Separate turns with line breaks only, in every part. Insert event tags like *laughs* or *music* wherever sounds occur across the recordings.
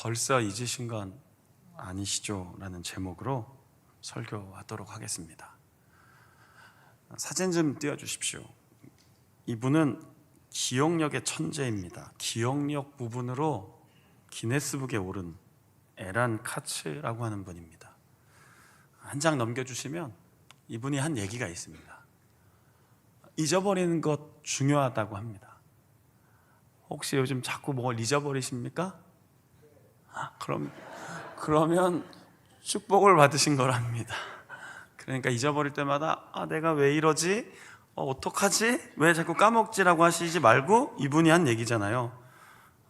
벌써 잊으신 건 아니시죠? 라는 제목으로 설교하도록 하겠습니다. 사진 좀 띄워주십시오. 이분은 기억력의 천재입니다. 기억력 부분으로 기네스북에 오른 에란 카츠라고 하는 분입니다. 한 장 넘겨주시면 이분이 한 얘기가 있습니다. 잊어버리는 것 중요하다고 합니다. 혹시 요즘 자꾸 뭘 잊어버리십니까? 아, 그럼 그러면 축복을 받으신 거랍니다. 그러니까 잊어버릴 때마다 아 내가 왜 이러지? 어, 어떡하지? 왜 자꾸 까먹지라고 하시지 말고 이분이 한 얘기잖아요.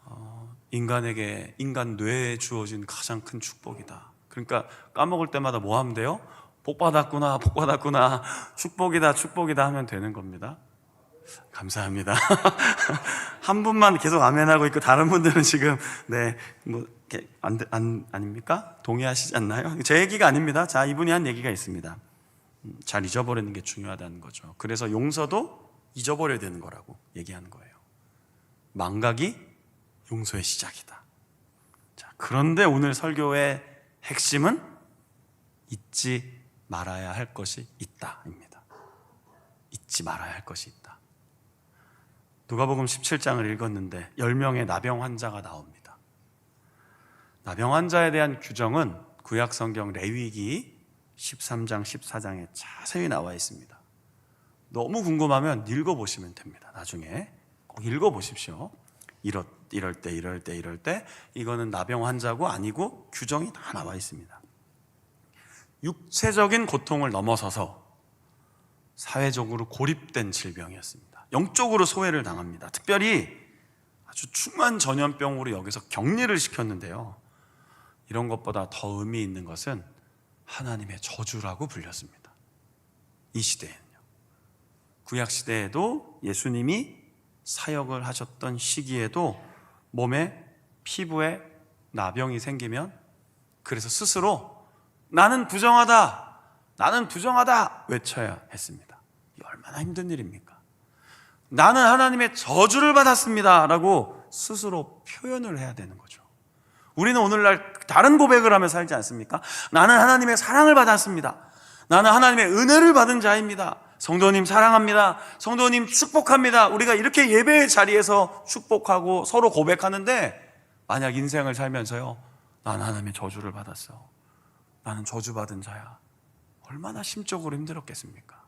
어, 인간에게 인간 뇌에 주어진 가장 큰 축복이다. 그러니까 까먹을 때마다 뭐 하면 돼요? 복 받았구나, 복 받았구나, 축복이다, 축복이다 하면 되는 겁니다. 감사합니다. *laughs* 한 분만 계속 아멘하고 있고 다른 분들은 지금 네뭐 안, 안 아닙니까? 동의하시지 않나요? 제 얘기가 아닙니다. 자 이분이 한 얘기가 있습니다. 음, 잘 잊어버리는 게 중요하다는 거죠. 그래서 용서도 잊어버려야 되는 거라고 얘기하는 거예요. 망각이 용서의 시작이다. 자 그런데 오늘 설교의 핵심은 잊지 말아야 할 것이 있다입니다. 잊지 말아야 할 것이 있다. 누가복음 17장을 읽었는데 10명의 나병 환자가 나옵니다. 나병 환자에 대한 규정은 구약 성경 레위기 13장 14장에 자세히 나와 있습니다. 너무 궁금하면 읽어 보시면 됩니다. 나중에 꼭 읽어 보십시오. 이럴, 이럴 때 이럴 때 이럴 때 이거는 나병 환자고 아니고 규정이 다 나와 있습니다. 육체적인 고통을 넘어서서 사회적으로 고립된 질병이었습니다. 영적으로 소외를 당합니다. 특별히 아주 중한 전염병으로 여기서 격리를 시켰는데요. 이런 것보다 더 의미 있는 것은 하나님의 저주라고 불렸습니다. 이 시대에는요. 구약 시대에도 예수님이 사역을 하셨던 시기에도 몸에 피부에 나병이 생기면 그래서 스스로 나는 부정하다. 나는 부정하다 외쳐야 했습니다. 이 얼마나 힘든 일입니까? 나는 하나님의 저주를 받았습니다. 라고 스스로 표현을 해야 되는 거죠. 우리는 오늘날 다른 고백을 하며 살지 않습니까? 나는 하나님의 사랑을 받았습니다. 나는 하나님의 은혜를 받은 자입니다. 성도님 사랑합니다. 성도님 축복합니다. 우리가 이렇게 예배의 자리에서 축복하고 서로 고백하는데 만약 인생을 살면서요. 나는 하나님의 저주를 받았어. 나는 저주받은 자야. 얼마나 심적으로 힘들었겠습니까?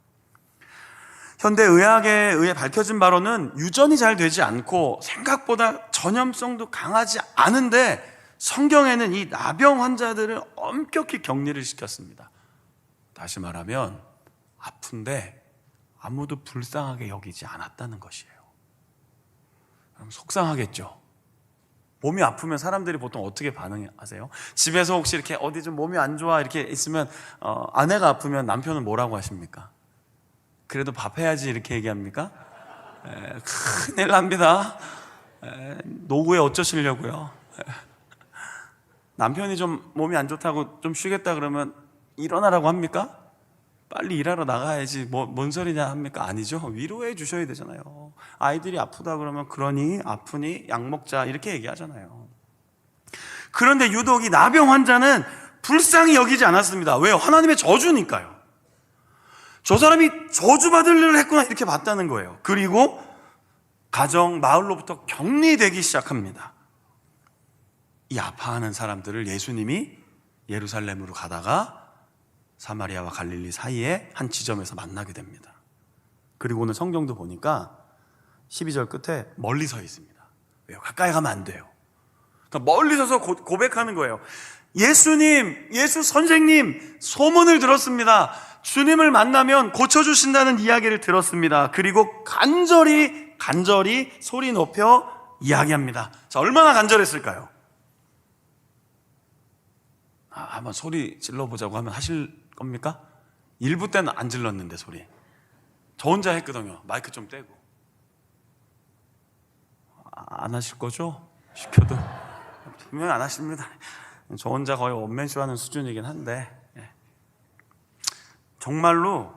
현대 의학에 의해 밝혀진 바로는 유전이 잘 되지 않고 생각보다 전염성도 강하지 않은데 성경에는 이 나병 환자들을 엄격히 격리를 시켰습니다. 다시 말하면 아픈데 아무도 불쌍하게 여기지 않았다는 것이에요. 그럼 속상하겠죠. 몸이 아프면 사람들이 보통 어떻게 반응하세요? 집에서 혹시 이렇게 어디 좀 몸이 안 좋아 이렇게 있으면 어, 아내가 아프면 남편은 뭐라고 하십니까? 그래도 밥 해야지 이렇게 얘기합니까? 에, 큰일 납니다. 에, 노후에 어쩌시려고요? 에, 남편이 좀 몸이 안 좋다고 좀 쉬겠다 그러면 일어나라고 합니까? 빨리 일하러 나가야지 뭐, 뭔 소리냐 합니까? 아니죠. 위로해 주셔야 되잖아요. 아이들이 아프다 그러면 그러니 아프니 약 먹자 이렇게 얘기하잖아요. 그런데 유독 이 나병 환자는 불쌍히 여기지 않았습니다. 왜요? 하나님의 저주니까요. 저 사람이 저주받을 일을 했구나 이렇게 봤다는 거예요. 그리고 가정, 마을로부터 격리되기 시작합니다. 이 아파하는 사람들을 예수님이 예루살렘으로 가다가 사마리아와 갈릴리 사이에 한 지점에서 만나게 됩니다. 그리고 오늘 성경도 보니까 12절 끝에 멀리 서 있습니다. 왜요? 가까이 가면 안 돼요. 멀리 서서 고, 고백하는 거예요. 예수님, 예수 선생님, 소문을 들었습니다. 주님을 만나면 고쳐주신다는 이야기를 들었습니다. 그리고 간절히, 간절히 소리 높여 이야기합니다. 자, 얼마나 간절했을까요? 아, 한번 소리 질러보자고 하면 하실 겁니까? 일부 때는 안 질렀는데 소리. 저 혼자 했거든요. 마이크 좀 떼고. 아, 안 하실 거죠? 시켜도. 분명히 안 하십니다. 저 혼자 거의 원맨쇼 하는 수준이긴 한데. 예. 정말로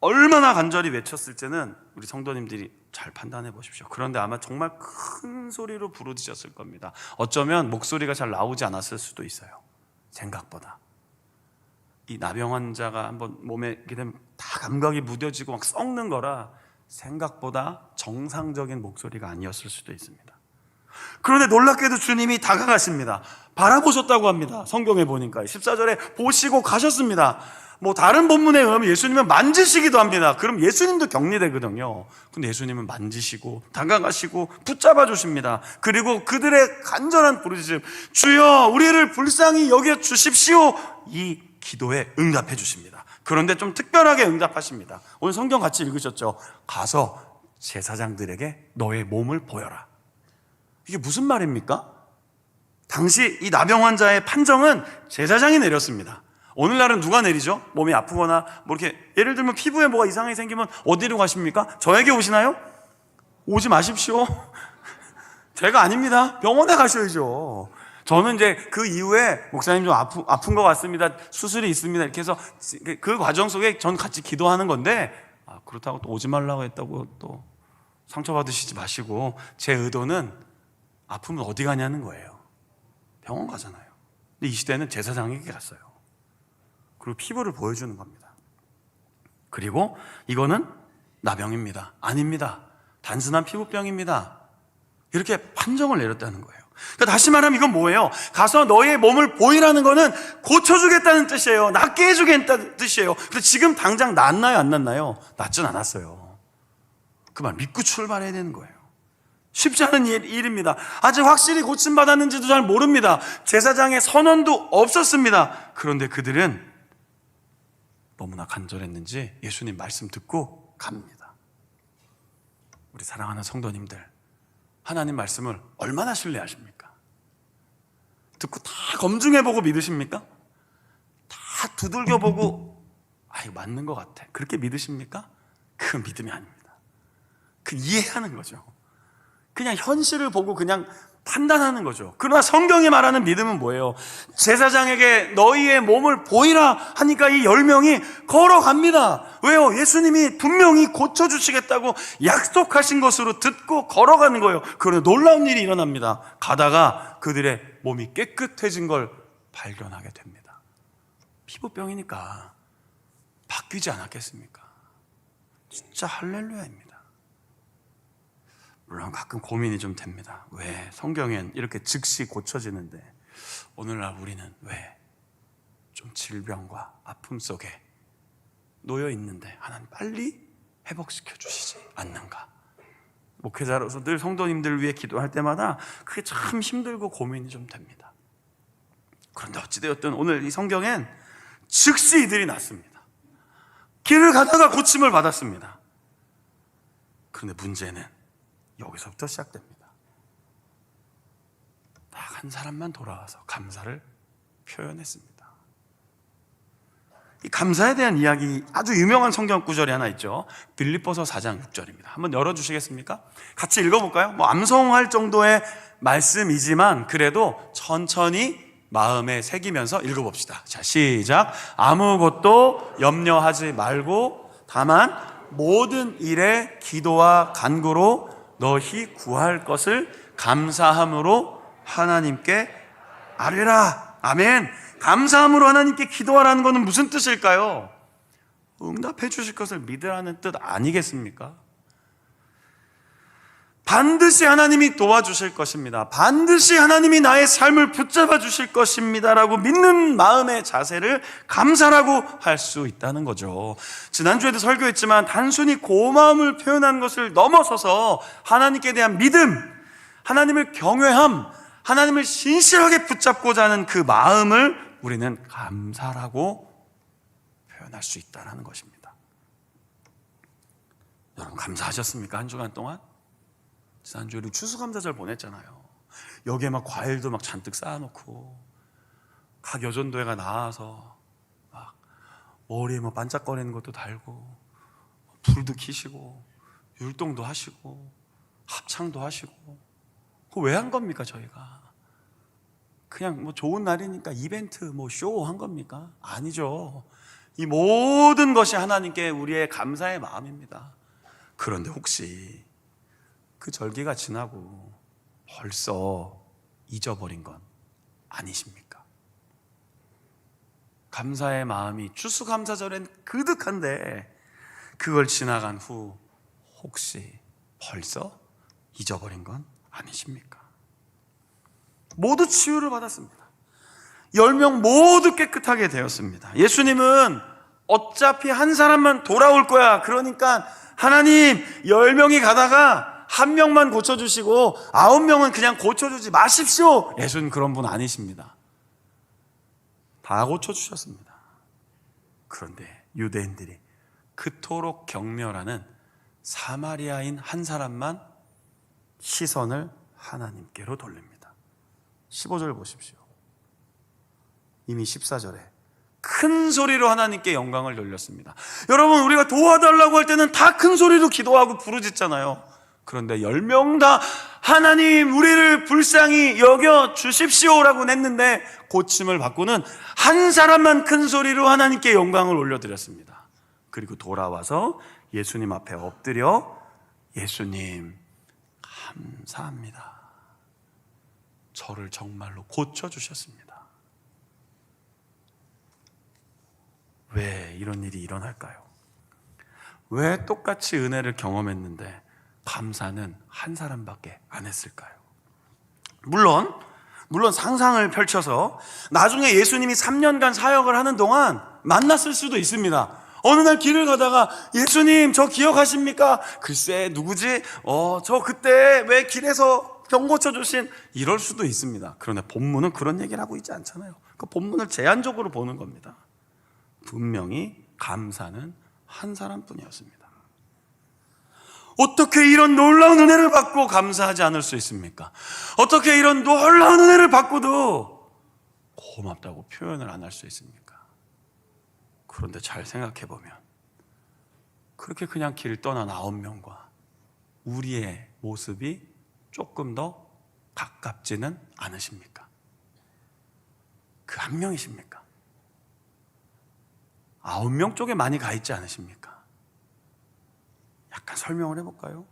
얼마나 간절히 외쳤을지는 우리 성도님들이 잘 판단해 보십시오. 그런데 아마 정말 큰 소리로 부르짖었을 겁니다. 어쩌면 목소리가 잘 나오지 않았을 수도 있어요. 생각보다. 이 나병 환자가 한번 몸에 이렇게 되면 다 감각이 무뎌지고 막 썩는 거라 생각보다 정상적인 목소리가 아니었을 수도 있습니다. 그런데 놀랍게도 주님이 다가가십니다. 바라보셨다고 합니다. 성경에 보니까 14절에 보시고 가셨습니다. 뭐 다른 본문에 의하면 예수님은 만지시기도 합니다. 그럼 예수님도 격리되거든요. 근데 예수님은 만지시고 다가가시고 붙잡아 주십니다. 그리고 그들의 간절한 부르짖음 주여 우리를 불쌍히 여겨 주십시오. 이 기도에 응답해 주십니다. 그런데 좀 특별하게 응답하십니다. 오늘 성경 같이 읽으셨죠? 가서 제사장들에게 너의 몸을 보여라. 이게 무슨 말입니까? 당시 이 나병 환자의 판정은 제사장이 내렸습니다. 오늘날은 누가 내리죠? 몸이 아프거나 뭐 이렇게 예를 들면 피부에 뭐가 이상하게 생기면 어디로 가십니까? 저에게 오시나요? 오지 마십시오. *laughs* 제가 아닙니다. 병원에 가셔야죠. 저는 이제 그 이후에 목사님 좀 아프, 아픈 것 같습니다. 수술이 있습니다. 이렇게 해서 그 과정 속에 전 같이 기도하는 건데 아, 그렇다고 또 오지 말라고 했다고 또 상처받으시지 마시고 제 의도는 아프면 어디 가냐는 거예요. 병원 가잖아요. 근데 이 시대는 제사장에게 갔어요. 그리고 피부를 보여주는 겁니다. 그리고 이거는 나병입니다. 아닙니다. 단순한 피부병입니다. 이렇게 판정을 내렸다는 거예요. 그러니까 다시 말하면 이건 뭐예요? 가서 너의 몸을 보이라는 거는 고쳐주겠다는 뜻이에요. 낫게 해주겠다는 뜻이에요. 근데 지금 당장 낫나요? 안 낫나요? 낫진 않았어요. 그말 믿고 출발해야 되는 거예요. 쉽지 않은 일, 일입니다. 아직 확실히 고침받았는지도 잘 모릅니다. 제사장의 선언도 없었습니다. 그런데 그들은 너무나 간절했는지 예수님 말씀 듣고 갑니다. 우리 사랑하는 성도님들, 하나님 말씀을 얼마나 신뢰하십니까? 듣고 다 검증해보고 믿으십니까? 다 두들겨보고, 아, 이거 맞는 것 같아. 그렇게 믿으십니까? 그 믿음이 아닙니다. 그 이해하는 거죠. 그냥 현실을 보고 그냥 판단하는 거죠. 그러나 성경이 말하는 믿음은 뭐예요? 제사장에게 너희의 몸을 보이라 하니까 이 열 명이 걸어갑니다. 왜요? 예수님이 분명히 고쳐주시겠다고 약속하신 것으로 듣고 걸어가는 거예요. 그런데 놀라운 일이 일어납니다. 가다가 그들의 몸이 깨끗해진 걸 발견하게 됩니다. 피부병이니까 바뀌지 않았겠습니까? 진짜 할렐루야입니다. 물론 가끔 고민이 좀 됩니다. 왜 성경엔 이렇게 즉시 고쳐지는데 오늘날 우리는 왜 좀 질병과 아픔 속에 놓여 있는데 하나님 빨리 회복시켜 주시지 않는가? 목회자로서 늘 성도님들 위해 기도할 때마다 그게 참 힘들고 고민이 좀 됩니다. 그런데 어찌되었든 오늘 이 성경엔 즉시 이들이 났습니다. 길을 가다가 고침을 받았습니다. 그런데 문제는 여기서부터 시작됩니다. 딱 한 사람만 돌아와서 감사를 표현했습니다. 이 감사에 대한 이야기 아주 유명한 성경 구절이 하나 있죠. 빌립보서 4장 6절입니다. 한번 열어 주시겠습니까? 같이 읽어 볼까요? 뭐 암송할 정도의 말씀이지만 그래도 천천히 마음에 새기면서 읽어 봅시다. 자, 시작. 아무것도 염려하지 말고 다만 모든 일에 기도와 간구로 너희 구할 것을 감사함으로 하나님께 아뢰라. 아멘. 감사함으로 하나님께 기도하라는 것은 무슨 뜻일까요? 응답해 주실 것을 믿으라는 뜻 아니겠습니까? 반드시 하나님이 도와주실 것입니다. 반드시 하나님이 나의 삶을 붙잡아 주실 것입니다라고 믿는 마음의 자세를 감사라고 할 수 있다는 거죠. 지난주에도 설교했지만 단순히 고마움을 표현한 것을 넘어서서 하나님께 대한 믿음, 하나님을 경외함, 하나님을 신실하게 붙잡고자 하는 그 마음을 우리는 감사라고 표현할 수 있다는 것입니다. 여러분 감사하셨습니까? 한 주간 동안? 지난주에 우리 추수감사절 보냈잖아요. 여기에 막 과일도 막 잔뜩 쌓아놓고 각 여전도회가 나와서 막 머리에 뭐 반짝거리는 것도 달고 불도 켜시고 율동도 하시고 합창도 하시고 그거 왜한 겁니까 저희가? 그냥 뭐 좋은 날이니까 이벤트 뭐 쇼 한 겁니까? 아니죠. 이 모든 것이 하나님께 우리의 감사의 마음입니다. 그런데 혹시 그 절기가 지나고 벌써 잊어버린 건 아니십니까? 감사의 마음이 추수감사절엔 그득한데 그걸 지나간 후 혹시 벌써 잊어버린 건 아니십니까? 모두 치유를 받았습니다. 열 명 모두 깨끗하게 되었습니다. 예수님은 어차피 한 사람만 돌아올 거야. 그러니까 하나님 열 명이 가다가 한 명만 고쳐주시고 아홉 명은 그냥 고쳐주지 마십시오. 예수는 그런 분 아니십니다. 다 고쳐주셨습니다. 그런데 유대인들이 그토록 경멸하는 사마리아인 한 사람만 시선을 하나님께로 돌립니다. 15절 보십시오. 이미 14절에 큰 소리로 하나님께 영광을 돌렸습니다. 여러분, 우리가 도와달라고 할 때는 다 큰 소리로 기도하고 부르짖잖아요. 그런데 10명 다 하나님, 우리를 불쌍히 여겨 주십시오라고 냈는데 고침을 받고는 한 사람만 큰 소리로 하나님께 영광을 올려드렸습니다. 그리고 돌아와서 예수님 앞에 엎드려 예수님, 감사합니다. 저를 정말로 고쳐주셨습니다. 왜 이런 일이 일어날까요? 왜 똑같이 은혜를 경험했는데 감사는 한 사람밖에 안 했을까요? 물론, 물론 상상을 펼쳐서 나중에 예수님이 3년간 사역을 하는 동안 만났을 수도 있습니다. 어느 날 길을 가다가 예수님 저 기억하십니까? 글쎄 누구지? 어, 저 그때 왜 길에서 병 고쳐주신 이럴 수도 있습니다. 그런데 본문은 그런 얘기를 하고 있지 않잖아요. 그 본문을 제한적으로 보는 겁니다. 분명히 감사는 한 사람뿐이었습니다. 어떻게 이런 놀라운 은혜를 받고 감사하지 않을 수 있습니까? 어떻게 이런 놀라운 은혜를 받고도 고맙다고 표현을 안 할 수 있습니까? 그런데 잘 생각해 보면 그렇게 그냥 길 떠난 아홉 명과 우리의 모습이 조금 더 가깝지는 않으십니까? 그 한 명이십니까? 아홉 명 쪽에 많이 가 있지 않으십니까? 약간 설명을 해볼까요?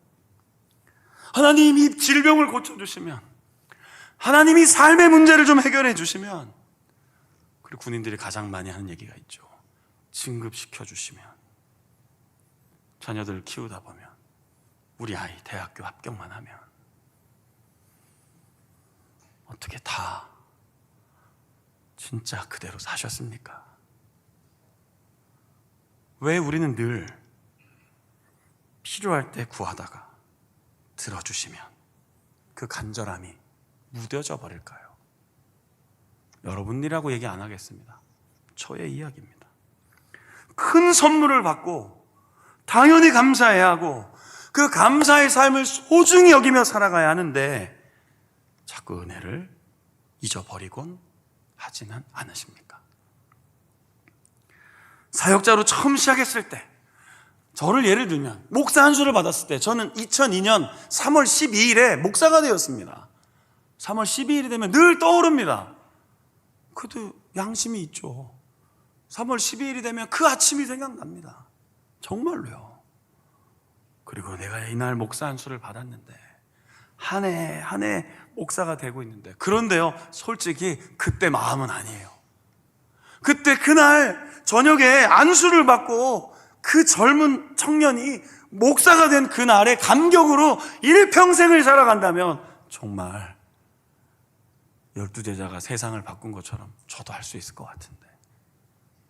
하나님이 질병을 고쳐주시면, 하나님이 삶의 문제를 좀 해결해 주시면, 그리고 군인들이 가장 많이 하는 얘기가 있죠. 진급시켜 주시면, 자녀들을 키우다 보면, 우리 아이 대학교 합격만 하면, 어떻게 다 진짜 그대로 사셨습니까? 왜 우리는 늘 필요할 때 구하다가 들어주시면 그 간절함이 무뎌져 버릴까요? 여러분이라고 얘기 안 하겠습니다. 저의 이야기입니다. 큰 선물을 받고 당연히 감사해야 하고 그 감사의 삶을 소중히 여기며 살아가야 하는데 자꾸 은혜를 잊어버리곤 하지는 않으십니까? 사역자로 처음 시작했을 때 저를 예를 들면 목사 한 수를 받았을 때 저는 2002년 3월 12일에 목사가 되었습니다. 3월 12일이 되면 늘 떠오릅니다. 그래도 양심이 있죠. 3월 12일이 되면 그 아침이 생각납니다. 정말로요. 그리고 내가 이날 목사 한 수를 받았는데 한 해 한 해 목사가 되고 있는데 그런데요 솔직히 그때 마음은 아니에요. 그때 그날 저녁에 안수를 받고 그 젊은 청년이 목사가 된 그날의 감격으로 일평생을 살아간다면 정말 열두 제자가 세상을 바꾼 것처럼 저도 할 수 있을 것 같은데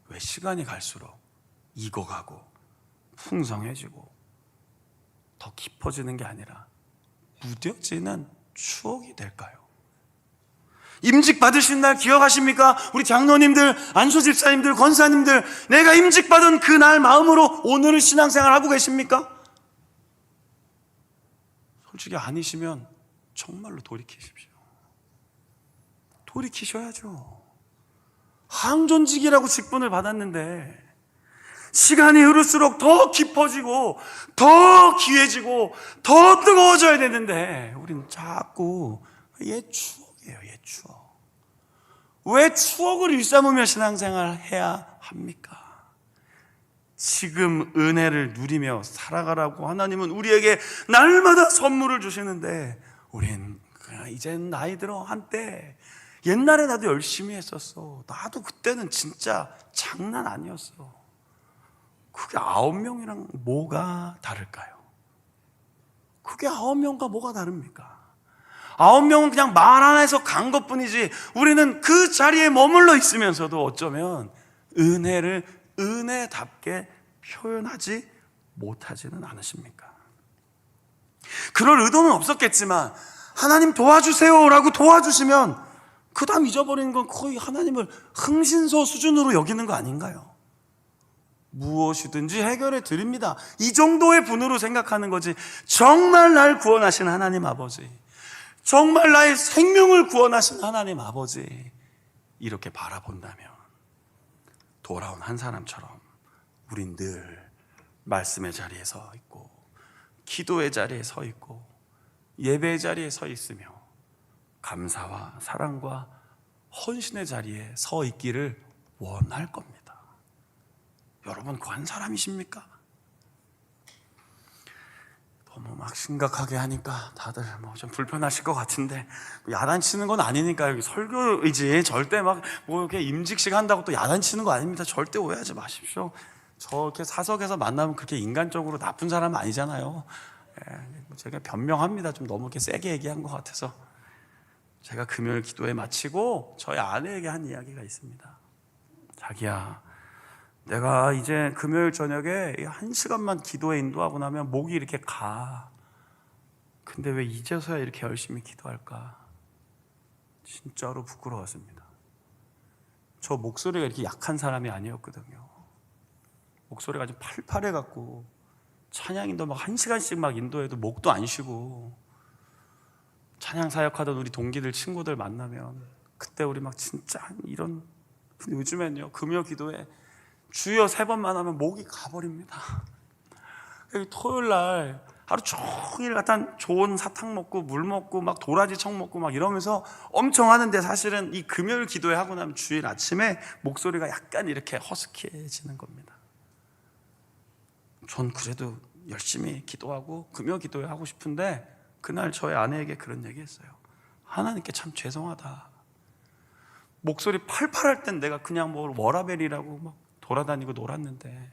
왜 시간이 갈수록 익어가고 풍성해지고 더 깊어지는 게 아니라 무뎌지는 추억이 될까요? 임직 받으신 날 기억하십니까? 우리 장로님들, 안수 집사님들, 권사님들, 내가 임직 받은 그 날 마음으로 오늘을 신앙생활 하고 계십니까? 솔직히 아니시면 정말로 돌이키십시오. 돌이키셔야죠. 항존직이라고 직분을 받았는데 시간이 흐를수록 더 깊어지고 더 귀해지고 더 뜨거워져야 되는데 우리는 자꾸 옛 추억 이에요, 옛 추억. 왜 추억을 일삼으며 신앙생활을 해야 합니까? 지금 은혜를 누리며 살아가라고 하나님은 우리에게 날마다 선물을 주시는데 우린 그냥 이젠 나이 들어 한때 옛날에 나도 열심히 했었어. 나도 그때는 진짜 장난 아니었어. 그게 아홉 명이랑 뭐가 다를까요? 그게 아홉 명과 뭐가 다릅니까? 아홉 명은 그냥 말 하나에서 간 것 뿐이지 우리는 그 자리에 머물러 있으면서도 어쩌면 은혜를 은혜답게 표현하지 못하지는 않으십니까? 그럴 의도는 없었겠지만 하나님 도와주세요라고 도와주시면 그 다음 잊어버리는 건 거의 하나님을 흥신소 수준으로 여기는 거 아닌가요? 무엇이든지 해결해 드립니다. 이 정도의 분으로 생각하는 거지. 정말 날 구원하신 하나님 아버지. 정말 나의 생명을 구원하신 하나님 아버지. 이렇게 바라본다면 돌아온 한 사람처럼 우린 늘 말씀의 자리에 서 있고 기도의 자리에 서 있고 예배의 자리에 서 있으며 감사와 사랑과 헌신의 자리에 서 있기를 원할 겁니다. 여러분 그 한 사람이십니까? 너무 막 심각하게 하니까 다들 뭐 좀 불편하실 것 같은데 야단치는 건 아니니까 여기 설교이지 절대 막 뭐 이렇게 임직식 한다고 또 야단치는 거 아닙니다. 절대 오해하지 마십시오. 저렇게 사석에서 만나면 그렇게 인간적으로 나쁜 사람은 아니잖아요. 예, 제가 변명합니다. 좀 너무 이렇게 세게 얘기한 것 같아서 제가 금요일 기도회 마치고 저희 아내에게 한 이야기가 있습니다. 자기야, 내가 이제 금요일 저녁에 한 시간만 기도에 인도하고 나면 목이 이렇게 가. 근데 왜 이제서야 이렇게 열심히 기도할까? 진짜로 부끄러웠습니다. 저 목소리가 이렇게 약한 사람이 아니었거든요. 목소리가 좀 팔팔해 갖고 찬양인도 막 한 시간씩 막 인도해도 목도 안 쉬고 찬양 사역하던 우리 동기들 친구들 만나면 그때 우리 막 진짜 이런 요즘엔요 금요 기도에 주여 세 번만 하면 목이 가버립니다. 토요일 날 하루 종일 갖다 좋은 사탕 먹고 물 먹고 막 도라지 청 먹고 막 이러면서 엄청 하는데 사실은 이 금요일 기도회 하고 나면 주일 아침에 목소리가 약간 이렇게 허스키해지는 겁니다. 전 그래도 열심히 기도하고 금요 기도회 하고 싶은데 그날 저희 아내에게 그런 얘기 했어요. 하나님께 참 죄송하다. 목소리 팔팔할 땐 내가 그냥 뭐 워라벨이라고 막 돌아다니고 놀았는데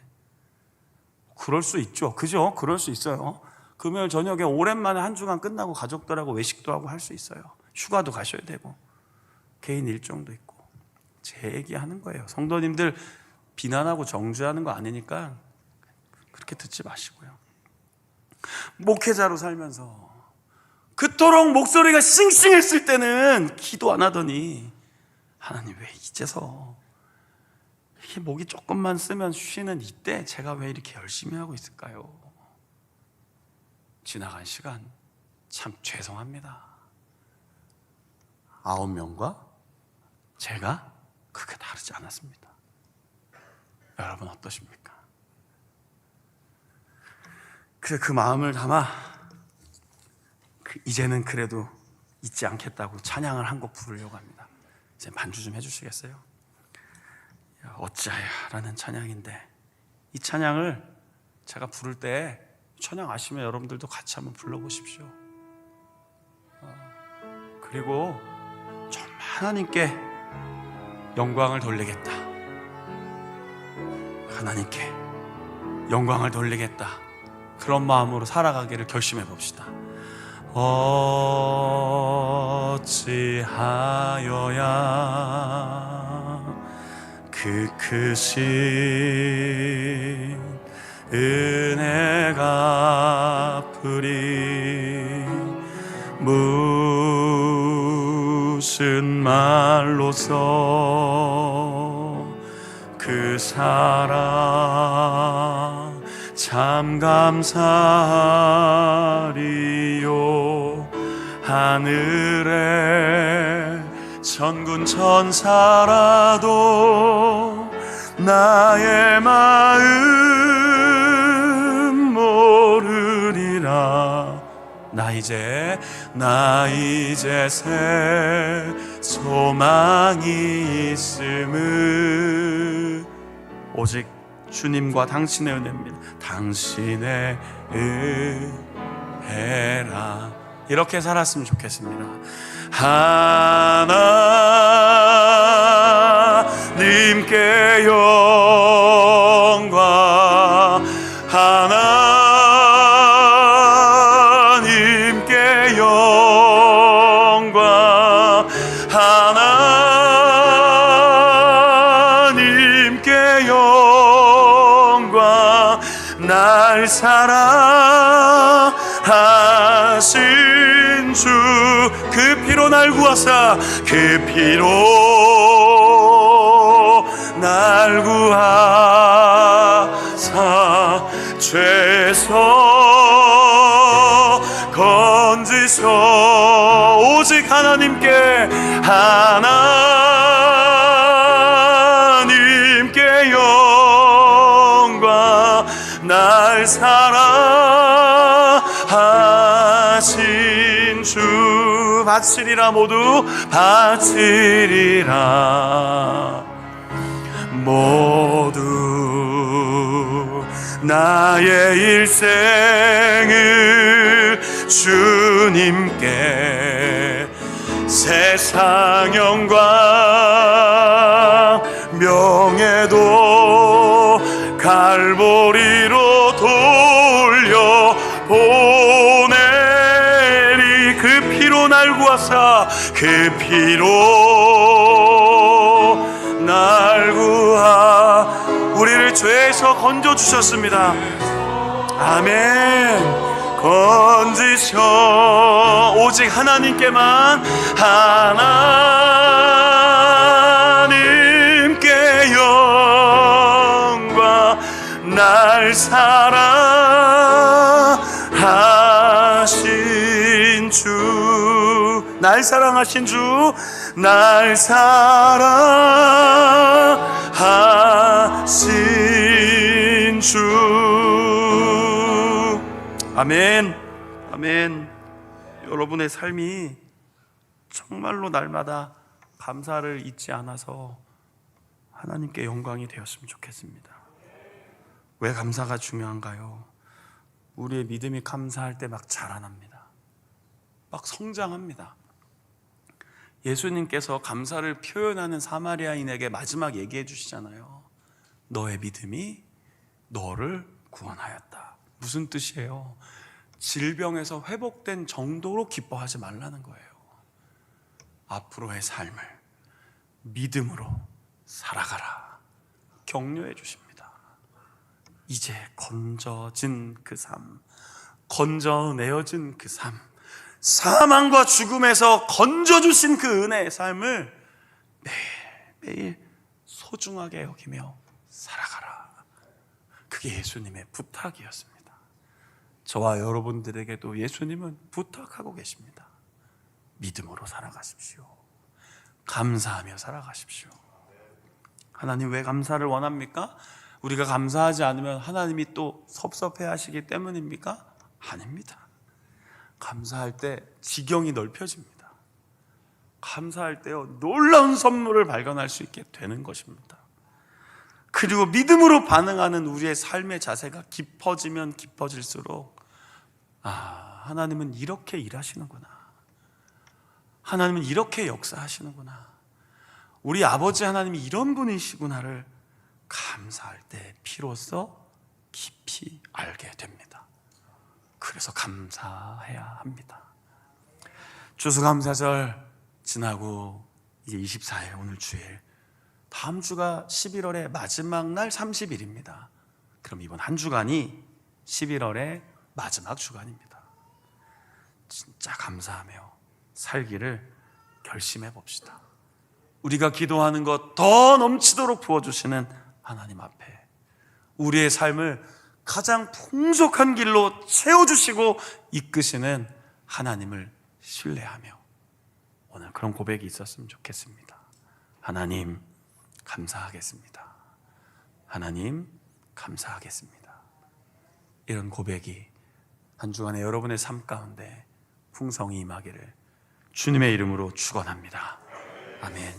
그럴 수 있죠. 그죠? 그럴 수 있어요. 금요일 저녁에 오랜만에 한 주간 끝나고 가족들하고 외식도 하고 할 수 있어요. 휴가도 가셔야 되고 개인 일정도 있고 제 얘기하는 거예요. 성도님들 비난하고 정죄하는 거 아니니까 그렇게 듣지 마시고요. 목회자로 살면서 그토록 목소리가 싱싱했을 때는 기도 안 하더니 하나님 왜 이제서 이렇게 목이 조금만 쓰면 쉬는 이때 제가 왜 이렇게 열심히 하고 있을까요? 지나간 시간 참 죄송합니다. 아홉 명과 제가 크게 다르지 않았습니다. 여러분 어떠십니까? 그래 그 마음을 담아 그 이제는 그래도 잊지 않겠다고 찬양을 한 곡 부르려고 합니다. 이제 반주 좀 해주시겠어요? 야, 어찌하야라는 찬양인데 이 찬양을 제가 부를 때 찬양 아시면 여러분들도 같이 한번 불러보십시오. 어, 그리고 정말 하나님께 영광을 돌리겠다. 하나님께 영광을 돌리겠다. 그런 마음으로 살아가기를 결심해 봅시다. 어찌하여야 그 크신 은혜가 프리 무슨 말로써 그 사랑 참 감사리요. 하늘에 천군 천사라도 나의 마음 모르리라. 나 이제 나 이제 새 소망이 있음을. 오직 주님과 당신의 은혜입니다. 당신의 은혜라 이렇게 살았으면 좋겠습니다. 하나님께 영광. 하나님께 영광. 하나님께 영광. 날 사 날 구하사 그 피로 날 구하사 죄서 건지소 오직 하나님께 하 바치리라 모두. 바치리라. 모두 나의 일생을 주님께 세상 영광 명예도 갈보리로 그 피로 날 구하 우리를 죄에서 건져 주셨습니다. 아멘. 건지셔 오직 하나님께만 하나님께 영광 날 사랑하신 주, 날 사랑하신 주, 날 사랑하신 주. 아멘. 아멘. 여러분의 삶이 정말로 날마다 감사를 잊지 않아서 하나님께 영광이 되었으면 좋겠습니다. 왜 감사가 중요한가요? 우리의 믿음이 감사할 때 막 자라납니다. 막 성장합니다. 예수님께서 감사를 표현하는 사마리아인에게 마지막 얘기해 주시잖아요. 너의 믿음이 너를 구원하였다. 무슨 뜻이에요? 질병에서 회복된 정도로 기뻐하지 말라는 거예요. 앞으로의 삶을 믿음으로 살아가라. 격려해 주십니다. 이제 건져진 그 삶, 건져내어진 그 삶, 사망과 죽음에서 건져주신 그 은혜의 삶을 매일매일 소중하게 여기며 살아가라. 그게 예수님의 부탁이었습니다. 저와 여러분들에게도 예수님은 부탁하고 계십니다. 믿음으로 살아가십시오. 감사하며 살아가십시오. 하나님 왜 감사를 원합니까? 우리가 감사하지 않으면 하나님이 또 섭섭해 하시기 때문입니까? 아닙니다. 감사할 때 지경이 넓혀집니다. 감사할 때요, 놀라운 선물을 발견할 수 있게 되는 것입니다. 그리고 믿음으로 반응하는 우리의 삶의 자세가 깊어지면 깊어질수록, 아, 하나님은 이렇게 일하시는구나. 하나님은 이렇게 역사하시는구나. 우리 아버지 하나님이 이런 분이시구나를 감사할 때 비로소 깊이 알게 됩니다. 그래서 감사해야 합니다. 추수감사절 지나고 이제 24일 오늘 주일 다음 주가 11월의 마지막 날 30일입니다. 그럼 이번 한 주간이 11월의 마지막 주간입니다. 진짜 감사하며 살기를 결심해 봅시다. 우리가 기도하는 것 더 넘치도록 부어주시는 하나님 앞에 우리의 삶을 가장 풍족한 길로 채워주시고 이끄시는 하나님을 신뢰하며 오늘 그런 고백이 있었으면 좋겠습니다. 하나님, 감사하겠습니다. 하나님, 감사하겠습니다. 이런 고백이 한 주간의 여러분의 삶 가운데 풍성이 임하기를 주님의 이름으로 축원합니다. 아멘.